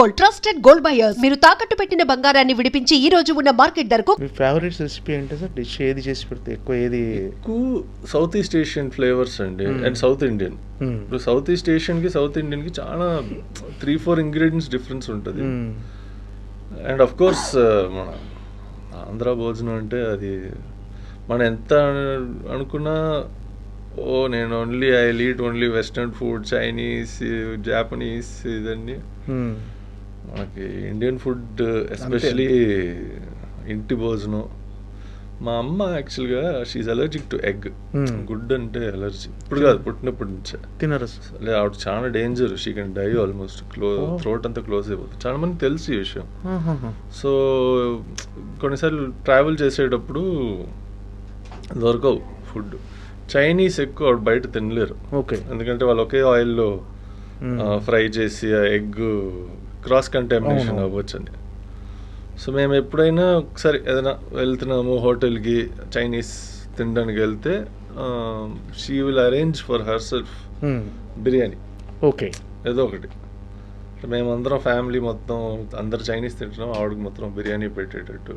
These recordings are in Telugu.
Gold trusted gold buyers. మీరు తాకట్టు పెట్టిన బంగారాన్ని విడిపించి ఈ రోజు ఉన్న మార్కెట్ ధరకు మీ ఫేవరెట్ రెసిపీ ఏంటి సార్? డిష్ ఏది చేసి పెడితే ఎక్కువ ఏది ఎక్కువ సౌత్ ఈస్ట్ ఏషియన్ ఫ్లేవర్స్ అండి. And south Indian. ఇప్పుడు సౌత్ ఈస్ట్ ఏషియన్కి సౌత్ ఇండియన్కి చాలా త్రీ ఫోర్ ఇంగ్రీడియంట్స్ డిఫరెన్స్ ఉంటుంది. అండ్ అఫ్ కోర్స్ మన ఆంధ్ర భోజనం అంటే అది మనం ఎంత అనుకున్నా ఓ నేను only I eat only western food Chinese Japanese ఇదన్నీ. మ్మ్. మనకి ఇండియన్ ఫుడ్ ఎస్పెషలీ ఇంటి భోజనం. మా అమ్మ యాక్చువల్గా she allergic to egg Hmm. గుడ్ అంటే అలర్జీ ఇప్పుడు కాదు పుట్టినప్పటి నుంచే. తినరు. ఆవిడ చాలా danger she can die almost close. Throat అంతా క్లోజ్ అయిపోతుంది. చాలా మంది తెలుసు ఈ విషయం. సో కొన్నిసార్లు ట్రావెల్ చేసేటప్పుడు దొరకవు ఫుడ్ చైనీస్ ఎక్కువ ఆవిడ బయట తినలేరు. ఓకే ఎందుకంటే వాళ్ళు ఒకే ఆయిల్లో. ఫ్రై చేసి ఆ ఎగ్ క్రాస్ కంటామినేషన్ అవును. అవ్వచ్చు అని సో మేము ఎప్పుడైనా ఒకసారి ఏదైనా వెళ్తున్నాము హోటల్కి చైనీస్ తినడానికి వెళ్తే she will arrange for herself. Biryani. Okay. ఏదో ఒకటి. మేమందరం ఫ్యామిలీ మొత్తం అందరు చైనీస్ తింటున్నాం ఆవిడకి మొత్తం బిర్యానీ పెట్టేటట్టు.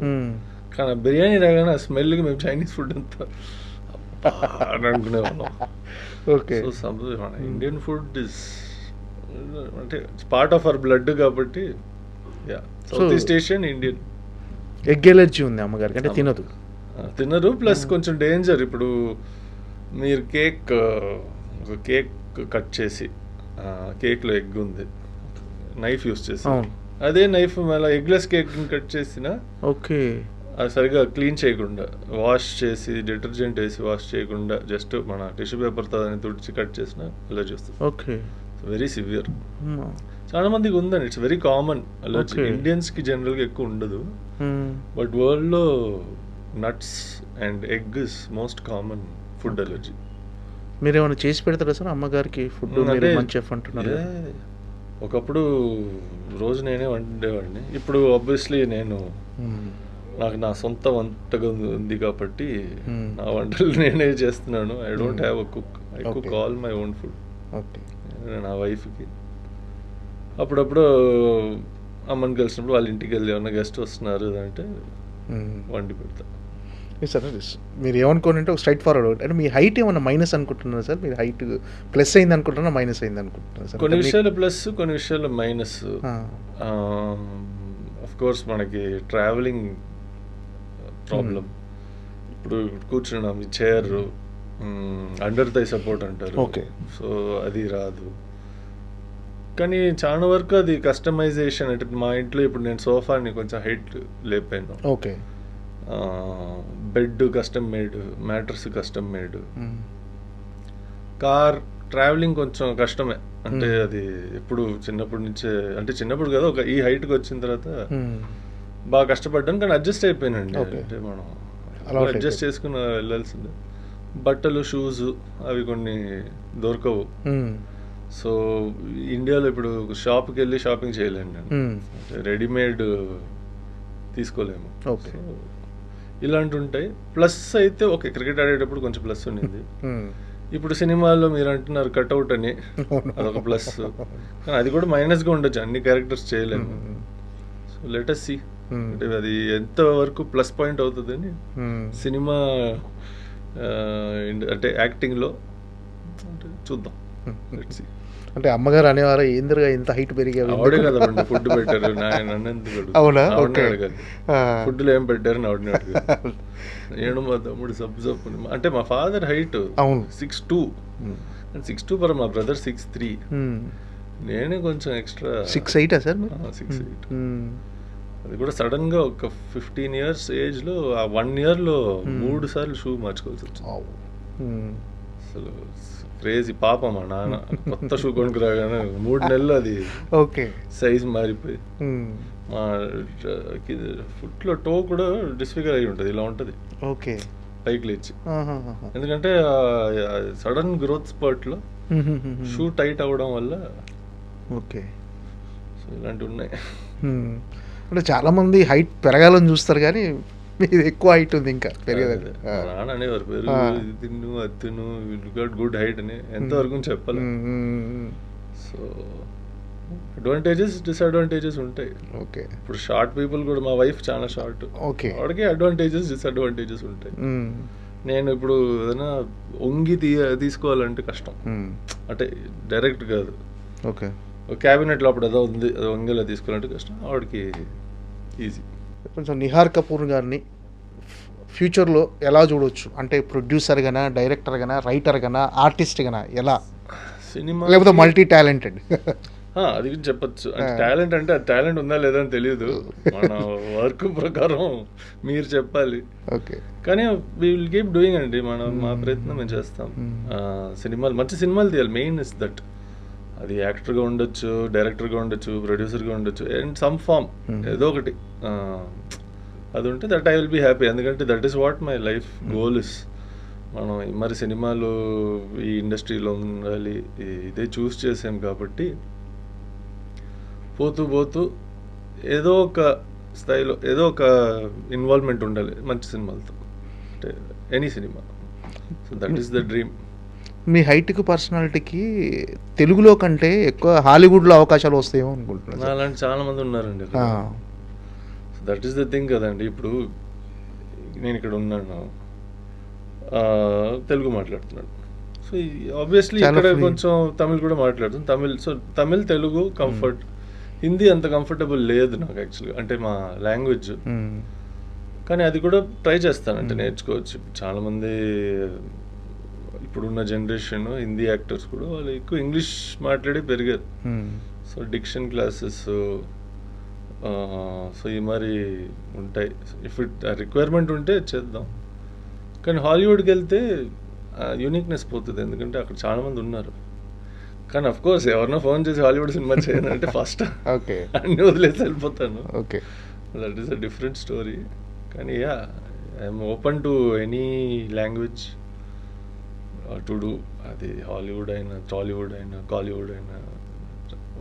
కానీ ఆ బిర్యానీ రాగానే ఆ స్మెల్కి మేము చైనీస్ ఫుడ్ అంతా అని ఓకే. సో సమ్ మన ఇండియన్ ఫుడ్ ఇస్ అంటే పార్ట్ ఆఫ్ అవర్ బ్లడ్ కాబట్టి yeah south east Asian Indian egg allergy ఉంది అమ్మగారికి అంటే తినదు. తినరు ప్లస్ కొంచెం డేంజర్ ఇప్పుడు మీరు కేక్ ఒక కేక్ కట్ చేసి కేక్లో ఎగ్ ఉంది. నైఫ్ యూస్ చేసి. అదే నైఫ్ మళ్ళీ ఎగ్లెస్ కేక్ కట్ చేసినా ఓకే. అది సరిగా క్లీన్ చేయకుండా వాష్ చేసి డిటర్జెంట్ వేసి వాష్ చేయకుండా జస్ట్ మన టిష్యూ పేపర్తో దాన్ని తుడిచి కట్ చేసిన అలర్జీ వస్తుంది. ఓకే. వెరీ సివియర్ అమ్మా. చాలా మందికి ఉందండి it's very common allergy Okay. ఇండియన్స్కి జనరల్గా ఎక్కువ ఉండదు. బట్ వరల్డ్లో nuts and egg is most common food allergy మీరు ఏమైనా చేసి పెడతారా సార్ అమ్మగారికి ఫుడ్ మంచి చెఫ్ అంటున్నారు. ఒకప్పుడు రోజు నేనే వండేవాడిని ఇప్పుడు ఆబ్వియస్లీ నేను. నాకు నా సొంత వంటగా ఉంది కాబట్టి Hmm. నా వంటలు నేనే చేస్తున్నాను I don't Hmm. Have a cook I cook. All my own food okay నా వైఫ్కి. అప్పుడప్పుడు అమ్మని కలిసినప్పుడు వాళ్ళ ఇంటికి వెళ్ళి ఏమన్నా గెస్ట్ వస్తున్నారు అంటే. వండి పెడతా. సార్ మీరు ఏమనుకోని అంటే ఒక స్ట్రైట్ ఫార్వర్డ్ అంటే మీ హైట్ ఏమన్నా మైనస్ అనుకుంటున్నారా సార్ మీరు హైట్ ప్లస్ అయింది అనుకుంటున్నారా మైనస్ అయింది అనుకుంటున్నారా సార్ కొన్ని విషయాలు ప్లస్ కొన్ని విషయాలు మైనస్ ఆ, అఫ్ కోర్స్ మనకి ట్రావెలింగ్ ప్రాబ్లం ఇప్పుడు కూర్చున్నాం చైర్ అండర్ థై సపోర్ట్ అంటారు Okay. సో అది రాదు కానీ చాలా వరకు అది కస్టమైజేషన్ అంటే మా ఇంట్లో ఇప్పుడు నేను సోఫాని కొంచెం height లేపాను okay bed custom made mattress custom made. Car travelling కొంచెం కష్టమే అంటే. అది ఎప్పుడు చిన్నప్పటి నుంచే అంటే చిన్నప్పుడు కదా ఒక ఈ హైట్కి వచ్చిన తర్వాత. బాగా కష్టపడ్డాను కానీ అడ్జస్ట్ అయిపోయానండి. అంటే మనం అడ్జస్ట్. చేసుకుని వెళ్ళాల్సిందే బట్టలు షూస్ అవి కొన్ని దొరకవు మ్మ్. సో ఇండియాలో ఇప్పుడు షాప్కి వెళ్ళి షాపింగ్ చేయలేను నేను మ్మ్. అంటే రెడీమేడ్ తీసుకోలేము ఇలాంటి ఉంటాయి ప్లస్ అయితే ఓకే క్రికెట్ ఆడేటప్పుడు కొంచెం ప్లస్ ఉండింది మ్మ్. ఇప్పుడు సినిమాల్లో మీరు అంటున్నారు కట్అవుట్ అని అవును. అదొక ప్లస్ కానీ అది కూడా మైనస్గా ఉండొచ్చు అన్ని క్యారెక్టర్స్ చేయలేము. So let us see. అంటే అది ఎంత వరకు ప్లస్ పాయింట్ అవుతుందని మ్మ్. సినిమా అంటే యాక్టింగ్లో చూద్దాం see. అంటే అమ్మగారు అనేవారు ఏందిగా ఇంత హైట్ ఆవిడే కదా ఫుడ్ పెట్టారు? అవునా? ఫుడ్లో ఏం పెట్టారు ఆవిడనే నేను మా తమ్ముడు సబ్ సబ్ అంటే మా ఫాదర్ హైట్ అవును. Six two. Six two per మా బ్రదర్ సిక్స్ త్రీ మ్మ్. నేనే కొంచెం ఎక్స్ట్రా సిక్స్ ఎయిటా సార్ సిక్స్ ఎయిట్. అది కూడా సడన్గా ఒక ఫిఫ్టీన్ ఇయర్స్ ఏజ్లో ఆ వన్ ఇయర్లో Hmm. మూడు సార్లు షూ మార్చుకోవాల్సి వచ్చింది. మ్మ్. అసలు క్రేజీ పాప మా నాన్న కొత్త షూ కొనుక్కురాగానే మూడు నెలలు అది ఓకే సైజ్ మారిపోయి మ్మ్. మా ఫుట్లో టో కూడా డిస్ఫిగర్ అయి ఉంటుంది ఇలా ఉంటుంది ఓకే పైకి లేచి. ఎందుకంటే సడన్ గ్రోత్ స్పర్ట్లో. షూ టైట్ అవ్వడం వల్ల ఓకే సో ఇలాంటివి ఉన్నాయి. అంటే చాలా మంది హైట్ పెరగాలని చూస్తారు కానీ మీది ఎక్కువ హైట్ ఉంది ఇంకా పెరగదండి అనేవారు పేరు తిన్ను అది గుడ్ హైట్ అని ఎంతవరకు చెప్పాలి. సో అడ్వాంటేజెస్ డిసడ్వాంటేజెస్ ఉంటాయి. ఓకే. ఇప్పుడు షార్ట్ పీపుల్ కూడా మా వైఫ్ చాలా షార్ట్ Okay. వాడికి అడ్వాంటేజెస్ డిసడ్వాంటేజెస్ ఉంటాయి. నేను ఇప్పుడు ఏదైనా వంగి తీ తీసుకోవాలంటే కష్టం. అంటే డైరెక్ట్ కాదు. ఓకే. క్యాబినెట్ లోపల ఏదో ఉంది అది వంగేలా తీసుకోవాలంటే కష్టం. ఆవిడకి ఈజీ కొంచెం నిహార్ కపూర్ గారిని ఫ్యూచర్లో ఎలా చూడొచ్చు? అంటే ప్రొడ్యూసర్ గానా డైరెక్టర్ గానా రైటర్ గానా ఆర్టిస్ట్ గానా ఎలా? సినిమా లేకపోతే మల్టీ టాలెంటెడ్ అది చెప్పొచ్చు. టాలెంట్ అంటే టాలెంట్ ఉందా లేదా అని తెలియదు మన వర్క్ ప్రకారం మీరు చెప్పాలి. ఓకే. కానీ వీ విల్ కీప్ డూయింగ్ అండి. మనం మా ప్రయత్నం మేము చేస్తాం. ఆ, సినిమాలు మంచి సినిమాలు తీయాలి. మెయిన్ ఇస్ దట్ అది యాక్టర్గా ఉండొచ్చు డైరెక్టర్గా ఉండొచ్చు ప్రొడ్యూసర్గా ఉండొచ్చు అండ్ సమ్ ఫామ్ ఏదో ఒకటి. అది ఉంటే that I will be happy ఎందుకంటే that is what my life goal is మనం మరి సినిమాలు ఈ ఇండస్ట్రీలో ఉండాలి ఇదే చూస్ చేసాం కాబట్టి పోతూ పోతూ ఏదో ఒక స్థాయిలో ఏదో ఒక ఇన్వాల్వ్మెంట్ ఉండాలి మంచి సినిమాలతో. అంటే any cinema so that is the dream మీ హైట్కి పర్సనాలిటీకి తెలుగులో కంటే ఎక్కువ హాలీవుడ్లో అవకాశాలు వస్తాయేమో అనుకుంటున్నాను. అలాంటి చాలా మంది ఉన్నారండి దట్ ఈస్ ద థింగ్ కదండి. ఇప్పుడు నేను ఇక్కడ ఉన్నాను. తెలుగు మాట్లాడుతున్నాను సో ఆబ్వియస్లీ ఇక్కడ. కొంచెం తమిళ్ కూడా మాట్లాడుతాను తమిళ్ సో తమిళ్ తెలుగు కంఫర్ట్ హిందీ అంత కంఫర్టబుల్ లేదు నాకు యాక్చువల్గా అంటే మా లాంగ్వేజ్ మ్మ్. కానీ అది కూడా ట్రై చేస్తాను అంటే నేర్చుకోవచ్చు. చాలామంది ఇప్పుడున్న జనరేషన్ హిందీ యాక్టర్స్ కూడా వాళ్ళు ఎక్కువ ఇంగ్లీష్ మాట్లాడి పెరిగారు. మ్మ్. సో డిక్షన్ క్లాసెస్ సో ఈ మరి ఉంటాయి. ఇఫ్ ఇట్ రిక్వైర్మెంట్ ఉంటే చేద్దాం. కానీ హాలీవుడ్కి వెళ్తే యూనిక్నెస్ పోతుంది. ఎందుకంటే అక్కడ చాలా మంది ఉన్నారు. కానీ అఫ్ కోర్స్ ఎవరినో ఫోన్ చేసి హాలీవుడ్ సినిమా చేయండి అంటే ఫస్ట్ ఓకే అన్ని వదిలేసి వెళ్ళిపోతాను. Okay that is a different story కానీ yeah I'm open to any language to do అది హాలీవుడ్ అయినా టాలీవుడ్ అయినా కాలీవుడ్ అయినా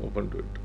ఓపెన్ టు ఇట్